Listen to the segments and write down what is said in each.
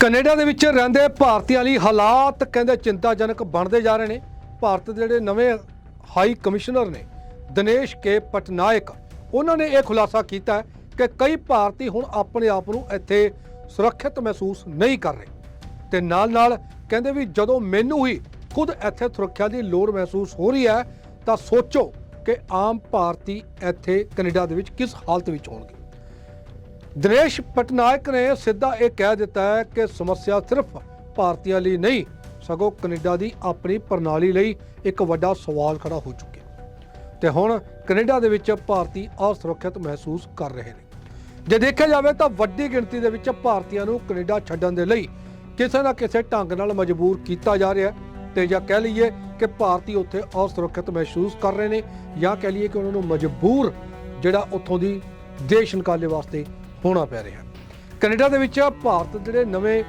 Canada ਦੇ ਵਿੱਚ ਰਹਿੰਦੇ ਭਾਰਤੀਆਂ ਲਈ ਹਾਲਾਤ ਕਹਿੰਦੇ ਚਿੰਤਾਜਨਕ ਬਣਦੇ ਜਾ ਰਹੇ ਨੇ। ਭਾਰਤ ਦੇ ਜਿਹੜੇ ਨਵੇਂ ਹਾਈ ਕਮਿਸ਼ਨਰ ਨੇ, ਦਿਨੇਸ਼ ਕੇ ਪਟਨਾਇਕ, ਉਹਨਾਂ ਨੇ ਇਹ ਖੁਲਾਸਾ ਕੀਤਾ ਹੈ ਕਿ ਕਈ ਭਾਰਤੀ ਹੁਣ ਆਪਣੇ ਆਪ ਨੂੰ ਇੱਥੇ ਸੁਰੱਖਿਅਤ ਮਹਿਸੂਸ ਨਹੀਂ ਕਰ ਰਹੇ। ਤੇ ਨਾਲ ਨਾਲ ਕਹਿੰਦੇ ਵੀ ਜਦੋਂ ਮੈਨੂੰ ਹੀ ਖੁਦ ਇੱਥੇ ਸੁਰੱਖਿਆ ਦੀ ਲੋੜ ਮਹਿਸੂਸ ਹੋ ਰਹੀ ਹੈ, ਤਾਂ ਸੋਚੋ ਕਿ ਆਮ ਭਾਰਤੀ ਇੱਥੇ ਕੈਨੇਡਾ ਦੇ ਵਿੱਚ ਕਿਸ ਹਾਲਤ ਵਿੱਚ ਹੋਣਗੇ। ਦਿਨੇਸ਼ ਪਟਨਾਇਕ ਨੇ ਸਿੱਧਾ ਇਹ ਕਹਿ ਦਿੱਤਾ ਹੈ ਕਿ ਸਮੱਸਿਆ ਸਿਰਫ ਭਾਰਤੀਆਂ ਲਈ ਨਹੀਂ, ਸਗੋਂ ਕੈਨੇਡਾ ਦੀ ਆਪਣੀ ਪ੍ਰਣਾਲੀ ਲਈ ਇੱਕ ਵੱਡਾ ਸਵਾਲ ਖੜਾ ਹੋ ਚੁੱਕਿਆ। ਤੇ ਹੁਣ ਕੈਨੇਡਾ ਦੇ ਵਿੱਚ ਭਾਰਤੀ ਅਸੁਰੱਖਿਅਤ ਮਹਿਸੂਸ ਕਰ ਰਹੇ ਨੇ। ਜੇ ਦੇਖਿਆ ਜਾਵੇ ਤਾਂ ਵੱਡੀ ਗਿਣਤੀ ਦੇ ਵਿੱਚ ਭਾਰਤੀਆਂ ਨੂੰ ਕੈਨੇਡਾ ਛੱਡਣ ਦੇ ਲਈ ਕਿਸੇ ਨਾ ਕਿਸੇ ਢੰਗ ਨਾਲ ਮਜਬੂਰ ਕੀਤਾ ਜਾ ਰਿਹਾ ਹੈ। ਤੇ ਜਾਂ ਕਹਿ ਲਈਏ ਕਿ ਭਾਰਤੀ ਉੱਥੇ ਅਸੁਰੱਖਿਅਤ ਮਹਿਸੂਸ ਕਰ ਰਹੇ ਨੇ, ਜਾਂ ਕਹਿ ਲਈਏ ਕਿ ਉਹਨਾਂ ਨੂੰ ਮਜਬੂਰ ਜਿਹੜਾ ਉੱਥੋਂ ਦੀ ਦੇਸ਼ ਨਿਕਾਲੇ ਵਾਸਤੇ ਹੋਣਾ ਪੈ ਰਿਹਾ। ਕੈਨੇਡਾ ਦੇ ਵਿੱਚ ਭਾਰਤ ਜਿਹੜੇ ਨਵੇਂ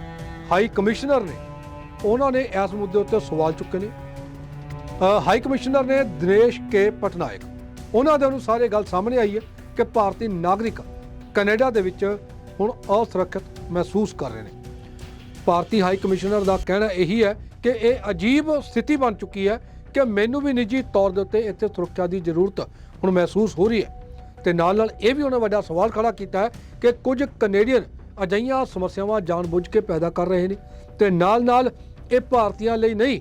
ਹਾਈ ਕਮਿਸ਼ਨਰ ਨੇ, ਉਹਨਾਂ ਨੇ ਇਸ ਮੁੱਦੇ ਉੱਤੇ ਸਵਾਲ ਚੁੱਕੇ ਨੇ। ਹਾਈ ਕਮਿਸ਼ਨਰ ਨੇ ਦਿਨੇਸ਼ ਕੇ ਪਟਨਾਇਕ, ਉਹਨਾਂ ਦੇ ਅਨੁਸਾਰ ਇਹ ਗੱਲ ਸਾਹਮਣੇ ਆਈ ਹੈ ਕਿ ਭਾਰਤੀ ਨਾਗਰਿਕ ਕੈਨੇਡਾ ਦੇ ਵਿੱਚ ਹੁਣ ਅਸੁਰੱਖਿਅਤ ਮਹਿਸੂਸ ਕਰ ਰਹੇ ਨੇ। ਭਾਰਤੀ ਹਾਈ ਕਮਿਸ਼ਨਰ ਦਾ ਕਹਿਣਾ ਇਹੀ ਹੈ ਕਿ ਇਹ ਅਜੀਬ ਸਥਿਤੀ ਬਣ ਚੁੱਕੀ ਹੈ ਕਿ ਮੈਨੂੰ ਵੀ ਨਿੱਜੀ ਤੌਰ ਦੇ ਉੱਤੇ ਇੱਥੇ ਸੁਰੱਖਿਆ ਦੀ ਜ਼ਰੂਰਤ ਹੁਣ ਮਹਿਸੂਸ ਹੋ ਰਹੀ ਹੈ। ਤੇ ਨਾਲ ਨਾਲ ਇਹ ਵੀ ਉਹਨਾਂ ਵੱਡਾ ਸਵਾਲ ਖੜਾ ਕੀਤਾ ਹੈ ਕਿ ਕੁਝ ਕੈਨੇਡੀਅਨ ਅਜਿਹੀਆਂ ਸਮੱਸਿਆਵਾਂ ਜਾਣਬੁੱਝ ਕੇ ਪੈਦਾ ਕਰ ਰਹੇ ਨੇ ਤੇ ਨਾਲ ਨਾਲ ਇਹ ਭਾਰਤੀਆਂ ਲਈ ਨਹੀਂ,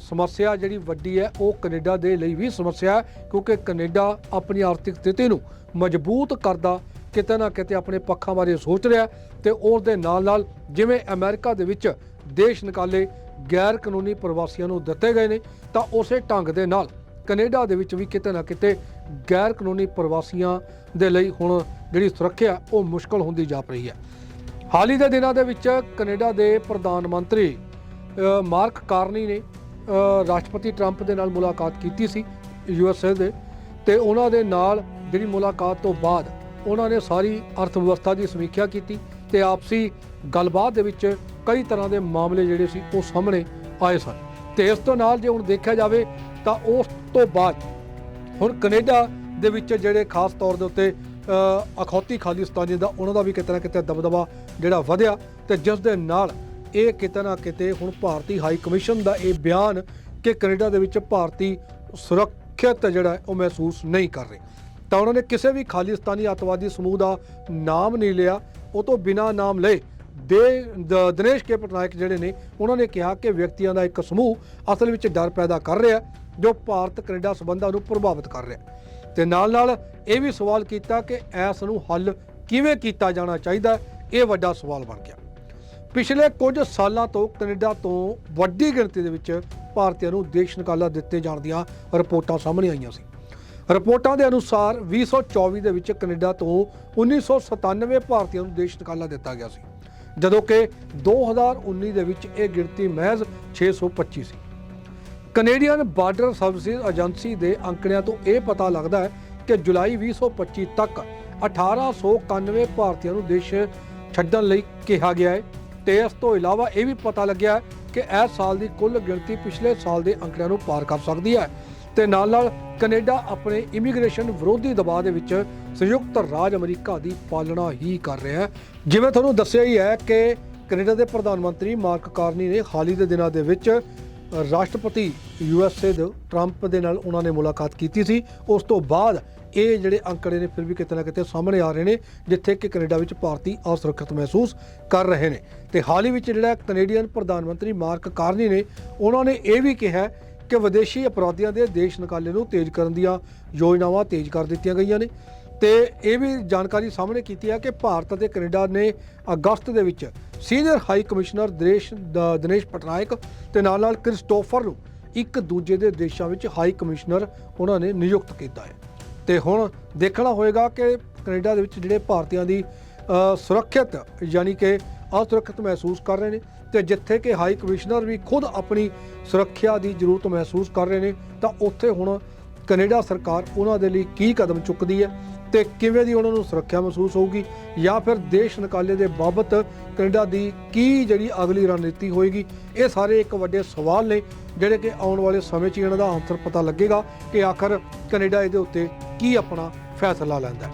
ਸਮੱਸਿਆ ਜਿਹੜੀ ਵੱਡੀ ਹੈ ਉਹ ਕੈਨੇਡਾ ਦੇ ਲਈ ਵੀ ਸਮੱਸਿਆ ਹੈ, ਕਿਉਂਕਿ ਕੈਨੇਡਾ ਆਪਣੀ ਆਰਥਿਕ ਸਥਿਤੀ ਨੂੰ ਮਜ਼ਬੂਤ ਕਰਦਾ, ਕਿਤੇ ਨਾ ਕਿਤੇ ਆਪਣੇ ਪੱਖਾਂ ਬਾਰੇ ਸੋਚ ਰਿਹਾ ਹੈ ਤੇ ਉਸ ਦੇ ਨਾਲ ਨਾਲ ਜਿਵੇਂ ਅਮਰੀਕਾ ਦੇ ਵਿੱਚ ਦੇਸ਼ ਨਿਕਾਲੇ ਗੈਰ ਕਾਨੂੰਨੀ ਪ੍ਰਵਾਸੀਆਂ ਨੂੰ ਦਿੱਤੇ ਗਏ ਨੇ, ਤਾਂ ਉਸੇ ਢੰਗ ਦੇ ਨਾਲ ਕੈਨੇਡਾ ਦੇ ਵਿੱਚ ਵੀ ਕਿਤੇ ਨਾ ਕਿਤੇ ਗੈਰ ਕਾਨੂੰਨੀ ਪ੍ਰਵਾਸੀਆਂ ਦੇ ਲਈ ਹੁਣ ਜਿਹੜੀ ਸੁਰੱਖਿਆ ਉਹ ਮੁਸ਼ਕਲ ਹੁੰਦੀ ਜਾ ਰਹੀ ਹੈ। ਹਾਲ ਹੀ ਦੇ ਦਿਨਾਂ ਦੇ ਵਿੱਚ ਕੈਨੇਡਾ ਦੇ ਪ੍ਰਧਾਨ ਮੰਤਰੀ ਮਾਰਕ ਕਾਰਨੀ ਨੇ ਰਾਸ਼ਟਰਪਤੀ ਟਰੰਪ ਦੇ ਨਾਲ ਮੁਲਾਕਾਤ ਕੀਤੀ ਸੀ ਯੂਐਸਏ ਦੇ ਤੇ ਉਹਨਾਂ ਦੇ ਨਾਲ ਜਿਹੜੀ ਮੁਲਾਕਾਤ ਤੋਂ ਬਾਅਦ ਉਹਨਾਂ ਨੇ ਸਾਰੀ ਅਰਥ ਵਿਵਸਥਾ ਦੀ ਸਮੀਖਿਆ ਕੀਤੀ ਤੇ ਆਪਸੀ ਗੱਲਬਾਤ ਦੇ ਵਿੱਚ ਕਈ ਤਰ੍ਹਾਂ ਦੇ ਮਾਮਲੇ ਜਿਹੜੇ ਸੀ ਉਹ ਸਾਹਮਣੇ ਆਏ ਸਨ। ਤੇ ਇਸ ਤੋਂ ਨਾਲ ਜੇ ਹੁਣ ਦੇਖਿਆ ਜਾਵੇ ਤਾਂ ਉਸ ਤੋਂ ਬਾਅਦ ਹੁਣ ਕੈਨੇਡਾ ਦੇ ਵਿੱਚ ਜਿਹੜੇ ਖਾਸ ਤੌਰ ਦੇ ਉੱਤੇ ਅਖੌਤੀ ਖਾਲਿਸਤਾਨੀ ਦਾ ਉਹਨਾਂ ਦਾ ਵੀ ਕਿਤੇ ਨਾ ਕਿਤੇ ਦਬਦਬਾ ਜਿਹੜਾ ਵਧਿਆ ਤੇ ਜਿਸ ਦੇ ਨਾਲ ਇਹ ਕਿਤੇ ਨਾ ਕਿਤੇ ਹੁਣ ਭਾਰਤੀ ਹਾਈ ਕਮਿਸ਼ਨ ਦਾ ਇਹ ਬਿਆਨ ਕਿ ਕੈਨੇਡਾ ਦੇ ਵਿੱਚ ਭਾਰਤੀ ਸੁਰੱਖਿਅਤ ਜਿਹੜਾ ਉਹ ਮਹਿਸੂਸ ਨਹੀਂ ਕਰ ਰਹੇ। ਤਾਂ ਉਹਨਾਂ ਨੇ ਕਿਸੇ ਵੀ ਖਾਲਿਸਤਾਨੀ ਅੱਤਵਾਦੀ ਸਮੂਹ ਦਾ ਨਾਮ ਨਹੀਂ ਲਿਆ, ਉਹ ਤੋਂ ਬਿਨਾ ਨਾਮ ਲਏ ਦੇ, ਦ- ਦਿਨੇਸ਼ ਕੇ ਪਟਨਾਇਕ ਜਿਹੜੇ ਨੇ, ਉਹਨਾਂ ਨੇ ਕਿਹਾ ਕਿ ਵਿਅਕਤੀਆਂ ਦਾ ਇੱਕ ਸਮੂਹ ਅਸਲ ਵਿੱਚ ਡਰ ਪੈਦਾ ਕਰ ਰਿਹਾ, ਜੋ ਭਾਰਤ ਕੈਨੇਡਾ ਸਬੰਧਾਂ ਨੂੰ ਪ੍ਰਭਾਵਿਤ ਕਰ ਰਿਹਾ। ਹੈ। ਤੇ ਨਾਲ ਨਾਲ ਇਹ ਵੀ ਸਵਾਲ ਕੀਤਾ ਕਿ ਇਸ ਨੂੰ ਹੱਲ ਕਿਵੇਂ ਕੀਤਾ ਜਾਣਾ ਚਾਹੀਦਾ, ਇਹ ਵੱਡਾ ਸਵਾਲ ਬਣ ਗਿਆ। ਪਿਛਲੇ ਕੁਝ ਸਾਲਾਂ ਤੋਂ ਕੈਨੇਡਾ ਤੋਂ ਵੱਡੀ ਗਿਣਤੀ ਦੇ ਵਿੱਚ ਭਾਰਤੀਆਂ ਨੂੰ ਦੇਸ਼ ਨਿਕਾਲਾ ਦਿੱਤੇ ਜਾਣ ਦੀਆਂ ਰਿਪੋਰਟਾਂ ਸਾਹਮਣੇ ਆਈਆਂ ਸੀ। ਰਿਪੋਰਟਾਂ ਦੇ ਅਨੁਸਾਰ 2024 ਦੇ ਵਿੱਚ ਕੈਨੇਡਾ ਤੋਂ 1997 ਭਾਰਤੀਆਂ ਨੂੰ ਦੇਸ਼ ਨਿਕਾਲਾ ਦਿੱਤਾ ਗਿਆ ਸੀ। ਜਦੋਂ ਕਿ 2019 ਦੇ ਵਿੱਚ ਇਹ ਗਿਣਤੀ ਮਹਿਜ਼ 625 ਸੀ ਕੈਨੇਡੀਅਨ ਬਾਰਡਰ ਸਰਵਿਸਿਜ਼ ਏਜੰਸੀ ਦੇ ਅੰਕੜਿਆਂ ਤੋਂ ਇਹ ਪਤਾ ਲੱਗਦਾ ਹੈ ਕਿ ਜੁਲਾਈ 2025 ਤੱਕ 1891 ਭਾਰਤੀਆਂ ਨੂੰ ਦੇਸ਼ ਛੱਡਣ ਲਈ ਕਿਹਾ ਗਿਆ ਹੈ ਤੇ ਇਸ ਤੋਂ ਇਲਾਵਾ ਇਹ ਵੀ ਪਤਾ ਲੱਗਿਆ ਕਿ ਇਸ ਸਾਲ ਦੀ ਕੁੱਲ ਗਿਣਤੀ ਪਿਛਲੇ ਸਾਲ ਦੇ ਅੰਕੜਿਆਂ ਨੂੰ ਪਾਰ ਕਰ ਸਕਦੀ ਹੈ। ਤੇ ਨਾਲ ਨਾਲ ਕੈਨੇਡਾ ਆਪਣੇ ਇਮੀਗ੍ਰੇਸ਼ਨ ਵਿਰੋਧੀ ਦਬਾਅ ਦੇ ਵਿੱਚ ਸੰਯੁਕਤ ਰਾਜ ਅਮਰੀਕਾ ਦੀ ਪਾਲਣਾ ਹੀ ਕਰ ਰਿਹਾ ਹੈ। ਜਿਵੇਂ ਤੁਹਾਨੂੰ ਦੱਸਿਆ ਹੀ ਹੈ ਕਿ ਕੈਨੇਡਾ ਦੇ ਪ੍ਰਧਾਨ ਮੰਤਰੀ ਮਾਰਕ ਕਾਰਨੀ ਨੇ ਹਾਲ ਹੀ ਦੇ ਦਿਨਾਂ ਦੇ ਵਿੱਚ ਰਾਸ਼ਟਰਪਤੀ ਯੂਐਸਏ ਦੇ ਟਰੰਪ ਦੇ ਨਾਲ ਉਹਨਾਂ ਨੇ ਮੁਲਾਕਾਤ ਕੀਤੀ ਸੀ। ਉਸ ਤੋਂ ਬਾਅਦ ਇਹ ਜਿਹੜੇ ਅੰਕੜੇ ਨੇ ਫਿਰ ਵੀ ਕਿਤੇ ਨਾ ਕਿਤੇ ਸਾਹਮਣੇ ਆ ਰਹੇ ਨੇ, ਜਿੱਥੇ ਕਿ ਕੈਨੇਡਾ ਵਿੱਚ ਭਾਰਤੀ ਅਸੁਰੱਖਿਅਤ ਮਹਿਸੂਸ ਕਰ ਰਹੇ ਨੇ। ਤੇ ਹਾਲ ਹੀ ਵਿੱਚ ਜਿਹੜਾ ਕੈਨੇਡੀਅਨ ਪ੍ਰਧਾਨ ਮੰਤਰੀ ਮਾਰਕ ਕਾਰਨੀ ਨੇ, ਉਹਨਾਂ ਨੇ ਇਹ ਵੀ ਕਿਹਾ ਕਿ ਵਿਦੇਸ਼ੀ ਅਪਰਾਧੀਆਂ ਦੇ ਦੇਸ਼ ਨਿਕਾਲੇ ਨੂੰ ਤੇਜ਼ ਕਰਨ ਦੀਆਂ ਯੋਜਨਾਵਾਂ ਤੇਜ਼ ਕਰ ਦਿੱਤੀਆਂ ਗਈਆਂ ਨੇ। ਤੇ ਇਹ ਵੀ ਜਾਣਕਾਰੀ ਸਾਹਮਣੇ ਕੀਤੀ ਹੈ ਕਿ ਭਾਰਤ ਅਤੇ ਕੈਨੇਡਾ ਨੇ ਅਗਸਤ ਦੇ ਵਿੱਚ senior high commissioner Dinesh Dinesh Patnaik ਤੇ ਨਾਲ ਨਾਲ ਕ੍ਰਿਸਟੋਫਰ ਨੂੰ ਇੱਕ ਦੂਜੇ ਦੇ ਦੇਸ਼ਾਂ ਵਿੱਚ ਹਾਈ ਕਮਿਸ਼ਨਰ ਉਹਨਾਂ ਨੇ ਨਿਯੁਕਤ ਕੀਤਾ ਹੈ। ਤੇ ਹੁਣ ਦੇਖਣਾ ਹੋਏਗਾ ਕਿ ਕੈਨੇਡਾ ਦੇ ਵਿੱਚ ਜਿਹੜੇ ਭਾਰਤੀਆਂ ਦੀ ਸੁਰੱਖਿਅਤ ਯਾਨੀ ਕਿ ਅਸੁਰੱਖਿਅਤ ਮਹਿਸੂਸ ਕਰ ਰਹੇ ਨੇ ਤੇ ਜਿੱਥੇ ਕਿ ਹਾਈ ਕਮਿਸ਼ਨਰ ਵੀ ਖੁਦ ਆਪਣੀ ਸੁਰੱਖਿਆ ਦੀ ਜ਼ਰੂਰਤ ਮਹਿਸੂਸ ਕਰ ਰਹੇ ਨੇ, ਤਾਂ ਉੱਥੇ ਹੁਣ ਕੈਨੇਡਾ ਸਰਕਾਰ ਉਹਨਾਂ ਦੇ ਲਈ ਕੀ ਕਦਮ ਚੁੱਕਦੀ ਹੈ ਤੇ ਕਿਵੇਂ ਦੀ ਉਹਨਾਂ ਨੂੰ ਸੁਰੱਖਿਆ ਮਹਿਸੂਸ ਹੋਊਗੀ ਜਾਂ ਫਿਰ ਦੇਸ਼ ਨਿਕਾਲੇ ਦੇ ਬਾਬਤ ਕੈਨੇਡਾ ਦੀ ਕੀ ਜਿਹੜੀ ਅਗਲੀ ਰਣਨੀਤੀ ਹੋਏਗੀ, ਇਹ ਸਾਰੇ ਇੱਕ ਵੱਡੇ ਸਵਾਲ ਨੇ ਜਿਹੜੇ ਕਿ ਆਉਣ ਵਾਲੇ ਸਮੇਂ 'ਚ ਇਹਨਾਂ ਦਾ ਆਨਸਰ ਪਤਾ ਲੱਗੇਗਾ ਕਿ ਆਖਰ ਕੈਨੇਡਾ ਇਹਦੇ ਉੱਤੇ ਕੀ ਆਪਣਾ ਫੈਸਲਾ ਲੈਂਦਾ ਹੈ।